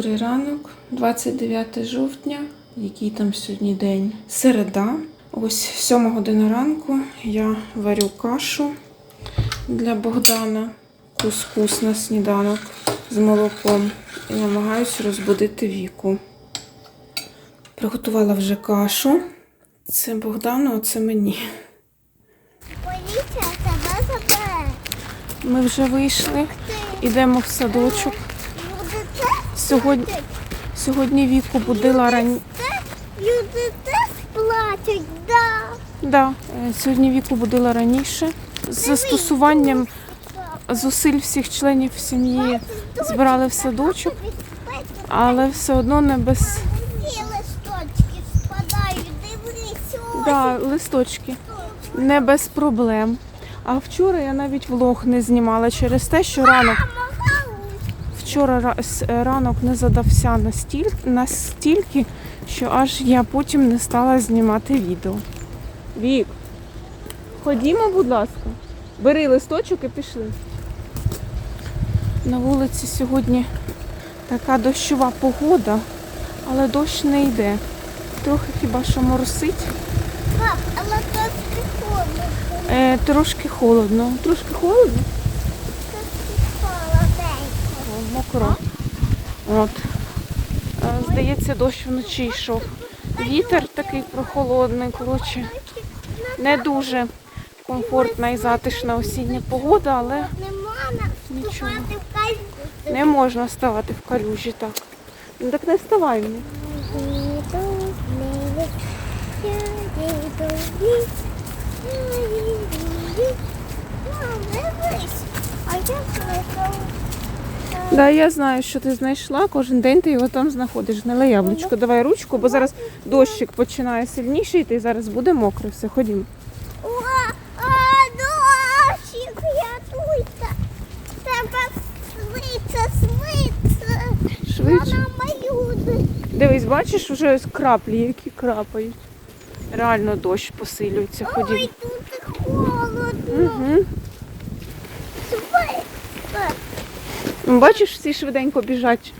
Добрий ранок, 29 жовтня, який там сьогодні день? Середа. Ось 7 година ранку я варю кашу для Богдана, кускус на сніданок з молоком і намагаюся розбудити віку. Приготувала вже кашу. Це Богдану, а це мені. Поліція тебе забере. Ми вже вийшли, ідемо в садочок. Сьогодні, сьогодні віку будила раніше. Люди теж платять, да. Да, е, сьогодні віку будила раніше. З застосуванням зусиль всіх членів сім'ї збирали в садочок, але все одно не без листочки спадають, дивись, да, листочки, не без проблем. А вчора я навіть влог не знімала через те, що ранок вчора е, ранок не задався настільки, настільки, що аж я потім не стала знімати відео. Вік, ходімо, будь ласка, бери листочок і пішли. На вулиці сьогодні така дощова погода, але дощ не йде. Трохи хіба що моросить. Пап, але трошки холодно. Е, трошки холодно. Трошки холодно? Мокро. От. Е, Здається, дощ вночі йшов. Вітер такий прохолодний, коротше. Не дуже комфортна і затишна осіння погода, але Нічого. не можна ставати в калюжі так. Ну так не вставай мені. А я знайшов. Да, я знаю, що ти знайшла. Кожен день ти його там знаходиш. Гниле яблучко. Давай ручку, бо зараз дощик починає сильніше йти, зараз буде мокре. Все, ходімо. О, дощик, рятуйте. Треба швидше, швидше. Швидше. Я намалюю. Дивись, бачиш, вже ось краплі, які крапають. Реально дощ посилюється. Ходімо. Ой, тут холодно. Угу. Швидше. Бачиш, всі швиденько біжать.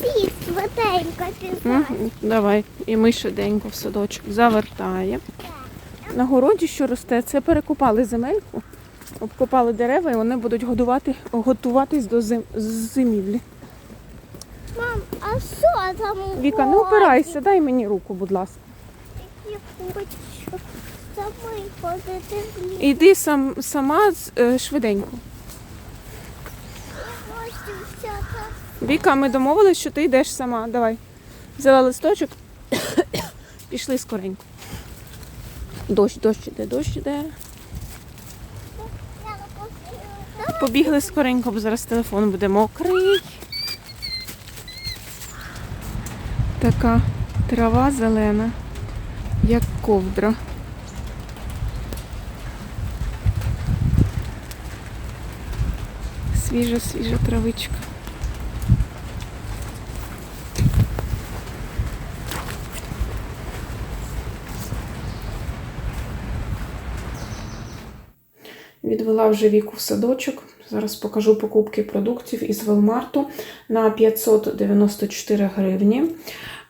Всі швиденько пізнають. Угу. Давай. І ми швиденько в садочок завертаємо. На городі, що росте, це перекопали земельку, обкопали дерева і вони будуть годувати, готуватись до зим, зимівлі. Мам, а що там? у Віка, не городі? опирайся, дай мені руку, будь ласка. Я хочу самий ходити в ліс. Іди сам, сама е, швиденько. Ось і вся та Віка, ми домовились, що ти йдеш сама. Давай. Взяла листочок, пішли скоренько. Дощ, дощ іде, дощ іде. Побігли скоренько, бо зараз телефон буде мокрий. Така трава зелена, як ковдра. Свіжа, свіжа травичка. Відвела вже віку в садочок. Зараз покажу покупки продуктів із Велмарту на 594 гривні.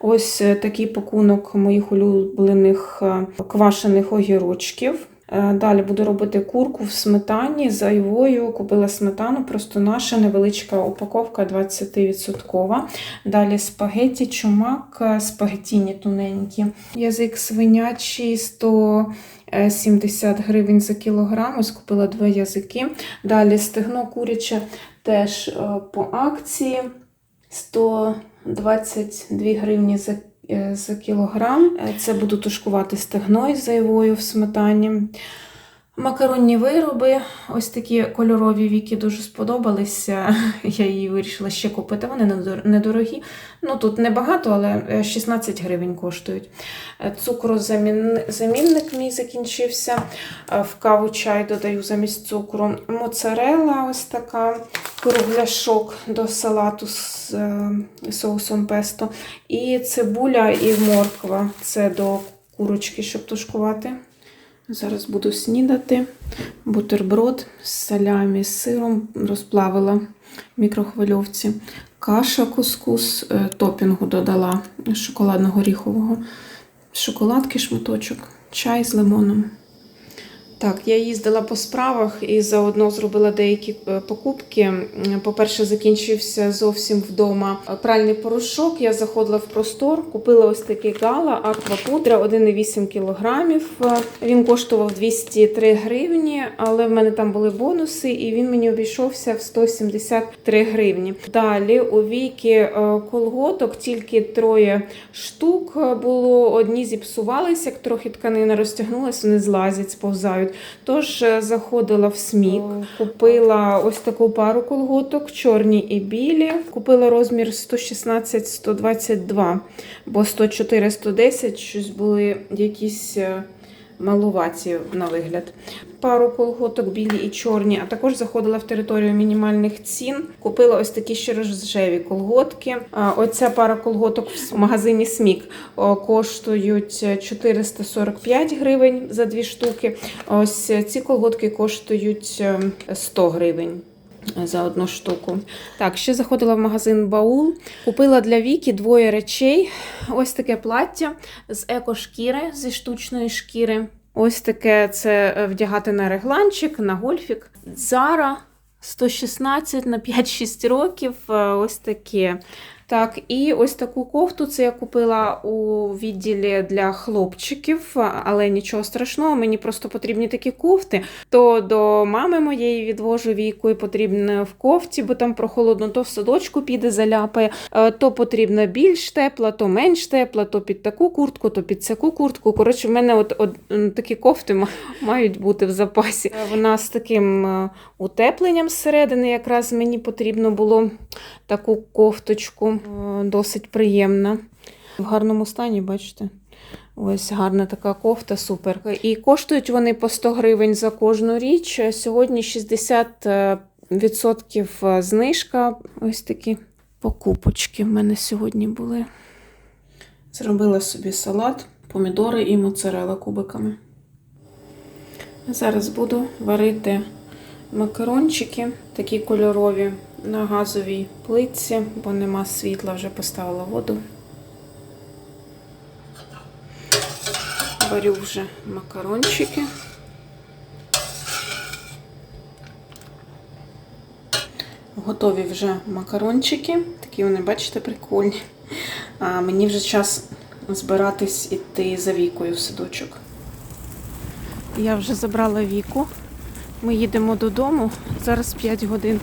Ось е, такий пакунок моїх улюблених е, квашених огірочків. Е, Далі буду робити курку в сметані з айвою. Купила сметану, просто наша невеличка упаковка 20%. Далі спагетті, чумак, е, спагеттіні тоненькі. Язик свинячий 170 гривень за кілограм. Ось купила два язики. Далі стегно куряче теж е, по акції 122 гривні за, е, за кілограм. Е, Це буду тушкувати стегно із зайвою в сметані. Макаронні вироби, ось такі кольорові віки дуже сподобалися. Я її вирішила ще купити. Вони недорогі. Ну тут небагато, але е, 16 гривень коштують. Е, Цукрозамінник мій закінчився. Е, В каву чай додаю замість цукру. Моцарелла ось така, кругляшок до салату з е, соусом песто. І цибуля і морква. Це до курочки, щоб тушкувати. Зараз буду снідати. Бутерброд з салямі, з сиром розплавила в мікрохвильовці. Каша кускус, е, топінгу додала шоколадно-горіхового. Шоколадки, шматочок, чай з лимоном. Так, я їздила по справах і заодно зробила деякі е, покупки. По-перше, закінчився зовсім вдома пральний порошок. Я заходила в простор, купила ось такий гала аквапудра 1,8 кілограмів. Е, Він коштував 203 гривні, але в мене там були бонуси, і він мені обійшовся в 173 гривні. Далі у віки е, колготок тільки троє штук було. Одні зіпсувалися, як трохи тканина розтягнулася, вони злазять, сповзають. Тож е, заходила в смік, купила ось таку пару колготок, чорні і білі. Купила розмір 116-122, бо 104-110 щось були якісь е, малуваті на вигляд. Пару колготок білі і чорні, а також заходила в територію мінімальних цін. Купила ось такі ще рожеві колготки. Оця пара колготок в магазині Смік коштують 445 гривень за дві штуки. Ось ці колготки коштують е, 100 гривень. За одну штуку. Так, ще заходила в магазин Баул. Купила для Віки двоє речей. Ось таке плаття з екошкіри, зі штучної шкіри. Ось таке це е, вдягати на регланчик, на гольфік. Зара 116 на 5-6 років. е, Ось таке. Так, і ось таку кофту це я купила у відділі для хлопчиків, але нічого страшного, мені просто потрібні такі кофти. То до мами моєї відвожу віку і потрібно в кофті, бо там прохолодно, то в садочку піде, заляпає, Е, то потрібна більш тепла, то менш тепла, то під таку куртку, то під цяку куртку. Коротше, в мене от, от такі кофти мають бути в запасі. Е, Вона з таким е, утепленням зсередини, якраз мені потрібно було таку кофточку, е, досить приємна. В гарному стані, бачите? Ось гарна така кофта, супер. І коштують вони по 100 гривень за кожну річ. Сьогодні 60% е, знижка. Ось такі покупочки в мене сьогодні були. Зробила собі салат, помідори і моцарела кубиками. Зараз буду варити макарончики, такі кольорові на газовій плитці, бо нема світла, вже поставила воду. Варю вже макарончики. Готові вже макарончики. Такі вони, бачите, прикольні. А мені вже час збиратись іти за вікою в садочок. Я вже забрала віку. Ми їдемо додому. Зараз 5 годин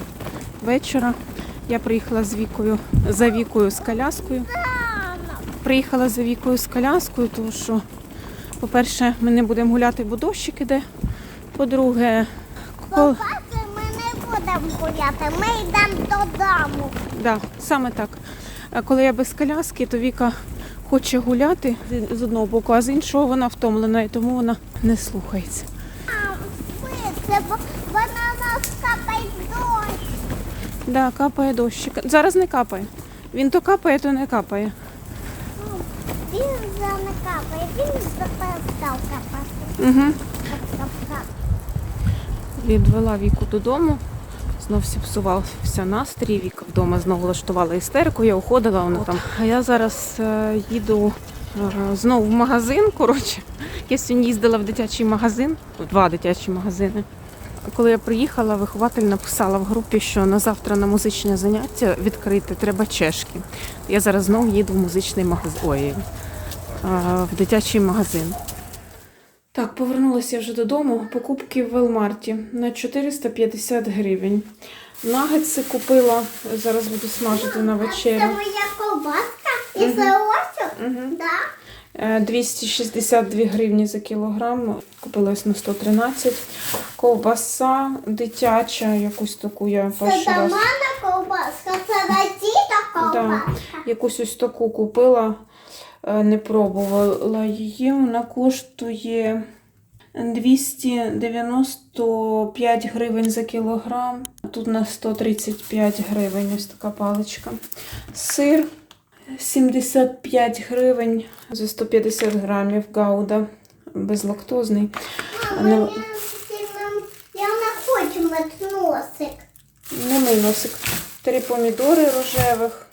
вечора. Я приїхала з вікою за вікою з коляскою. Приїхала за вікою з коляскою, тому що, по-перше, ми не будемо гуляти, бо дощик іде. По-друге, кол... Ми не будемо гуляти, ми йдемо додому. да, саме так. Коли я без коляски, то Віка хоче гуляти з одного боку, а з іншого вона втомлена, і тому вона не слухається. А, швидше, бо, бо на нас капає дощ. Да, капає дощик. Зараз не капає. Він то капає, то не капає. Ну, Він вже не капає, він перестав капати. Угу. Відвела Віку додому. Знов зіпсувався настрій. Віка вдома знову влаштувала істерику, я уходила, вона там. А я зараз е, їду е, знову в магазин. Коротше, я сьогодні їздила в дитячий магазин, в два дитячі магазини. Коли я приїхала, вихователь написала в групі, що на завтра на музичне заняття відкрити треба чешки. Я зараз знову їду в музичний магазин. Ой, е, в дитячий магазин. Так, повернулася вже додому. Покупки в Велмарті на 450 гривень. Нагетси купила, зараз буду смажити на Це моя ковбаска і Мгм. да? Е, 262 гривні за кілограм. Купила ось на 113. Ковбаса дитяча, якусь таку я Це перший раз. мене ковбаска, це діта ковбаска. Якусь ось таку купила, е, не пробувала її. Вона коштує 295 гривень за кілограм. Тут на 135 гривень ось така паличка. Сир 75 гривень за 150 грамів гауда безлактозний. Мама, Ну. я, не хочу мити носик. Не мий носик. Три помідори рожевих.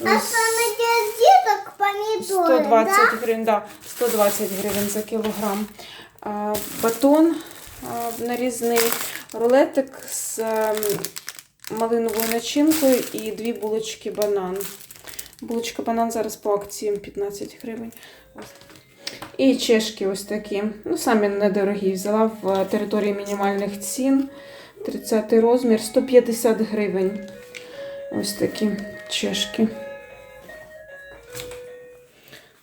А це не для діток помідори, 120 да? гривень, да, 120 гривень за кілограм. А, батон а, нарізний, рулетик з ем, малиновою начинкою і дві булочки банан. Булочка банан зараз по акції 15 гривень. І чешки ось такі. Ну, самі недорогі. Взяла в території мінімальних цін. 30 розмір, 150 гривень. Ось такі чешки.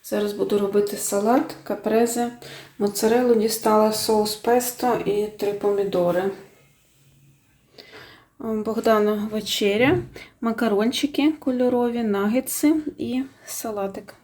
Зараз буду робити салат, капрезе, моцарелу дістала соус песто і три помідори. Богдана вечеря, макарончики кольорові, нагетси і салатик.